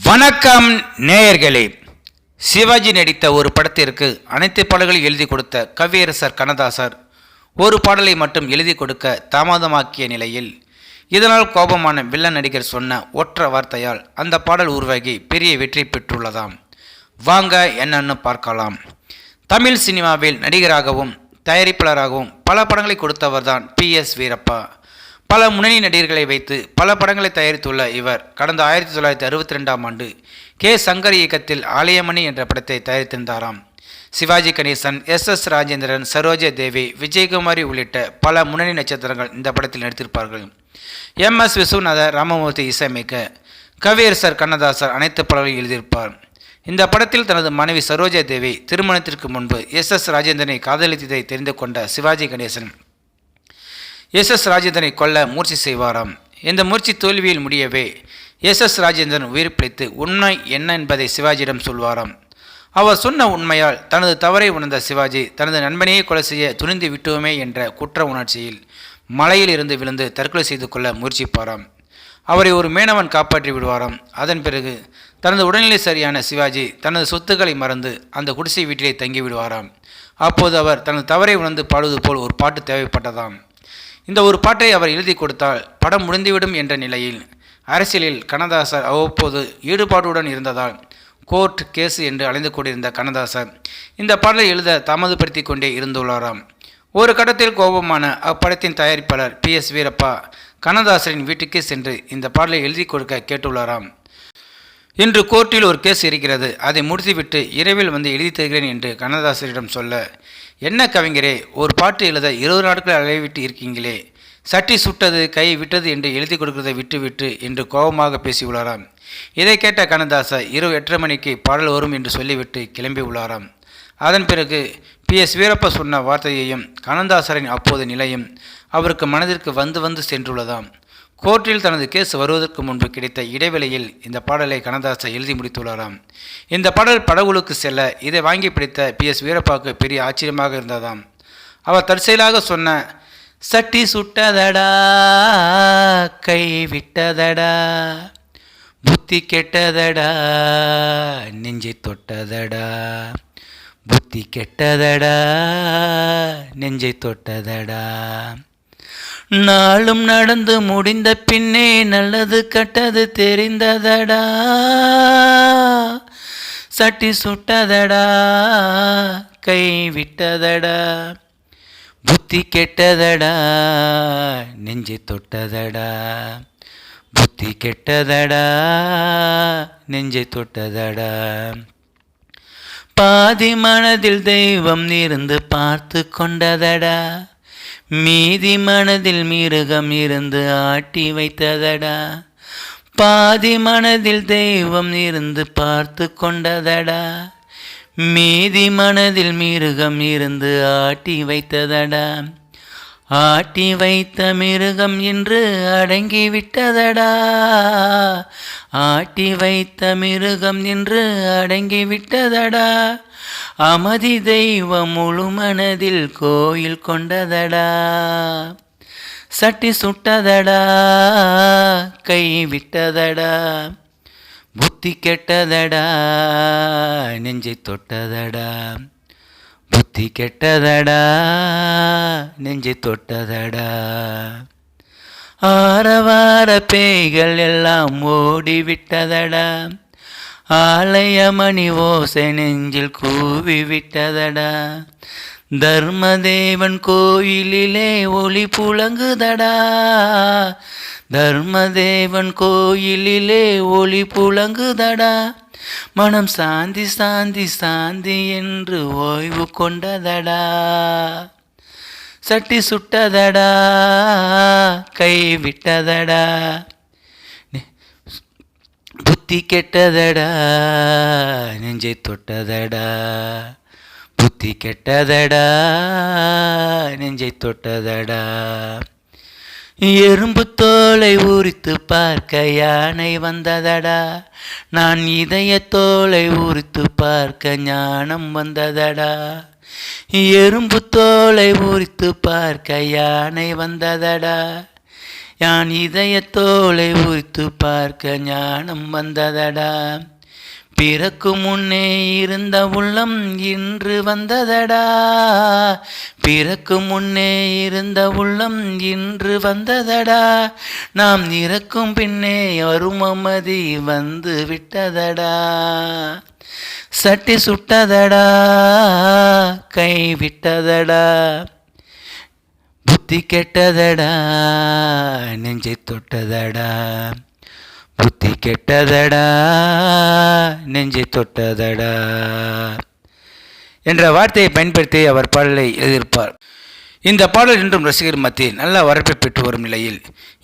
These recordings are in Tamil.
வணக்கம் நேயர்களே. சிவாஜி நடித்த ஒரு படத்திற்கு அனைத்து பாடல்களையும் எழுதி கொடுத்த கவியரசர் கண்ணதாசர் ஒரு பாடலை மட்டும் எழுதி கொடுக்க தாமதமாக்கிய நிலையில் இதனால் கோபமான வில்லன் நடிகர் சொன்ன ஒற்ற வார்த்தையால் அந்த பாடல் உருவாகி பெரிய வெற்றி பெற்றுள்ளதாம். வாங்க என்னன்னு பார்க்கலாம். தமிழ் சினிமாவில் நடிகராகவும் தயாரிப்பாளராகவும் பல படங்களை கொடுத்தவர்தான் பி எஸ் வீரப்பா. பல முன்னணி நடிகர்களை வைத்து பல படங்களை தயாரித்துள்ள இவர் கடந்த ஆயிரத்தி தொள்ளாயிரத்தி அறுபத்தி ரெண்டாம் ஆண்டு கே சங்கர் இயக்கத்தில் ஆலயமணி என்ற படத்தை தயாரித்திருந்தாராம். சிவாஜி கணேசன் எஸ் எஸ் ராஜேந்திரன் சரோஜா தேவி விஜயகுமாரி உள்ளிட்ட பல முன்னணி நட்சத்திரங்கள் இந்த படத்தில் நடித்திருப்பார்கள். எம் எஸ் விஸ்வநாத ராமமூர்த்தி இசையமைக்க கவியரசர் கண்ணதாசர் அனைத்து படங்களையும் எழுதியிருப்பார். இந்த படத்தில் தனது மனைவி சரோஜா தேவி திருமணத்திற்கு முன்பு எஸ் எஸ் ராஜேந்திரனை காதலித்ததை தெரிந்து கொண்ட சிவாஜி கணேசன் எஸ் எஸ் ராஜேந்திரனை கொல்ல முயற்சி செய்வாராம். இந்த முயற்சி தோல்வியில் முடியவே எஸ் எஸ் ராஜேந்திரன் உயிர் பிழைத்து உண்மை என்ன என்பதை சிவாஜியிடம் சொல்வாராம். அவர் சொன்ன உண்மையால் தனது தவறை உணர்ந்த சிவாஜி தனது நண்பனையே கொலை செய்ய துணிந்து விட்டோமே என்ற குற்ற உணர்ச்சியில் மலையில் இருந்து விழுந்து தற்கொலை செய்து கொள்ள முயற்சிப்பாராம். அவரை ஒரு மேனவன் காப்பாற்றி விடுவாராம். அதன் பிறகு தனது உடல்நிலை சரியான சிவாஜி தனது சொத்துக்களை மறந்து அந்த குடிசை வீட்டிலே தங்கி விடுவாராம் அப்போது அவர் தனது தவறை உணர்ந்து பாடுவது போல் ஒரு பாட்டு தேவைப்பட்டதாம். இந்த ஒரு பாட்டை அவர் எழுதி கொடுத்தால் படம் முடிந்துவிடும் என்ற நிலையில் அரசியலில் கண்ணதாசர் அவ்வப்போது ஈடுபாடுடன் இருந்ததால் கோர்ட் கேஸ் என்று அலைந்து கொண்டிருந்த கண்ணதாசர் இந்த பாடலை எழுத தாமதப்படுத்தி கொண்டே இருந்துள்ளாராம். ஒரு கட்டத்தில் கோபமான அப்படத்தின் தயாரிப்பாளர் பி எஸ் வீரப்பா கண்ணதாசரின் வீட்டுக்கு சென்று இந்த பாடலை எழுதி கொடுக்க கேட்டுள்ளாராம். இன்று கோர்ட்டில் ஒரு கேஸ் இருக்கிறது. அதை முடித்துவிட்டு இரவில் வந்து எழுதி தருகிறேன் என்று கண்ணதாசரிடம் சொல்ல என்ன கவிஞரே ஒரு பாட்டு எழுத இருபது நாட்கள் அலைவிட்டு இருக்கீங்களே. சட்டி சுட்டது கை விட்டது என்று எழுதி கொடுக்கிறதை விட்டுவிட்டு என்று கோபமாக பேசி உள்ளாராம். இதை கேட்ட கண்ணதாசர் இரவு எட்டரை மணிக்கு பாடல் வரும் என்று சொல்லிவிட்டு கிளம்பி உள்ளாராம். அதன் பிறகு பி. எஸ். வீரப்ப சொன்ன வார்த்தையையும் கண்ணதாசரின் அப்போது நிலையும் அவருக்கு மனதிற்கு வந்து வந்து சென்றுள்ளதாம். கோர்ட்டில் தனது கேஸ் வருவதற்கு முன்பு கிடைத்த இடைவெளியில் இந்த பாடலை கனதாசா எழுதி முடித்துள்ளாராம். இந்த பாடல் படகுழுக்கு செல்ல இதை வாங்கி பிடித்த பி. எஸ். வீரப்பாவுக்கு பெரிய ஆச்சரியமாக இருந்ததாம். அவர் தற்செயலாக சொன்ன சட்டி சுட்டதடா கை விட்டதடா புத்தி கெட்டதடா நெஞ்சை தொட்டதடா புத்தி கெட்டதடா நெஞ்சை தொட்டதடா நாளும் நடந்து முடிந்த பின்னே நல்லது கட்டது தெரிந்ததடா. சட்டி சுட்டதடா. கை விட்டதடா. புத்தி கெட்டதடா. நெஞ்சு தொட்டதடா. புத்தி கெட்டதடா. நெஞ்சை தொட்டதடா. பாதி மனதில் தெய்வம் இருந்து பார்த்து கொண்டதடா. மீதி மனதில் மிருகம் இருந்து ஆட்டி வைத்ததடா. பாதி மனதில் தெய்வம் இருந்து பார்த்து கொண்டதடா. மீதி மனதில் மிருகம் இருந்து ஆட்டி வைத்ததடா. ஆட்டி வைத்த மிருகம் என்று அடங்கி விட்டதடா ஆட்டி வைத்த மிருகம் என்று அடங்கி விட்டதடா அமதி தெய்வம் முழு மனதில் கோயில் கொண்டதடா. சட்டி சுட்டதடா கை விட்டதடா. புத்தி கெட்டதடா நெஞ்சை தொட்டதடா. புத்தி கெட்டதடா நெஞ்சு தொட்டதடா. ஆரவார பேய்கள் எல்லாம் ஓடிவிட்டதடா. ஆலய மணி ஓசை நெஞ்சில் கூவி விட்டதடா தர்மதேவன் கோயிலிலே ஒளி புழங்குதடா. தர்மதேவன் கோயிலிலே ஒளி புழங்குதடா. மனம் சாந்தி சாந்தி சாந்தி என்று ஓய்வு கொண்டதடா. சட்டி சுட்டதடா கை விட்டதடா. புத்தி கெட்டதடா நெஞ்சை தொட்டதடா. புத்தி கெட்டதடா நெஞ்சை தொட்டதடா. எறும்பு தோலை உரித்து பார்க்க யானை வந்ததடா. நான் இதய தோலை உரித்து பார்க்க ஞானம் வந்ததடா. எறும்பு தோலை உரித்து பார்க்க யானை வந்ததடா. யான் இதயத்தோலை உரித்து பார்க்க ஞானம் வந்ததடா. பிறக்கு முன்னே இருந்த உள்ளம் இன்று வந்ததடா. பிறக்கு முன்னே இருந்த உள்ளம் இன்று வந்ததடா. நாம் இறக்கும் பின்னே அருமமதி வந்து விட்டதடா. சட்டி சுட்டதடா கை விட்டதடா. புத்தி கெட்டதடா நெஞ்சை தொட்டதடா. கெட்டதடா நெஞ்சை தொட்டதடா என்ற வார்த்தையை பயன்படுத்தி அவர் பாடலை எழுதியிருப்பார். இந்த பாடல் இன்றும் ரசிகர் மத்தியில் நல்ல வரப்பை பெற்று வரும் நிலையில்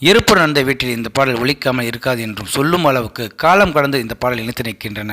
இருப்பு நடந்த வீட்டில் இந்த பாடல் ஒழிக்காமல் இருக்காது என்றும் சொல்லும் அளவுக்கு காலம் கடந்து இந்த பாடல் இணைத்து நிற்கின்றன.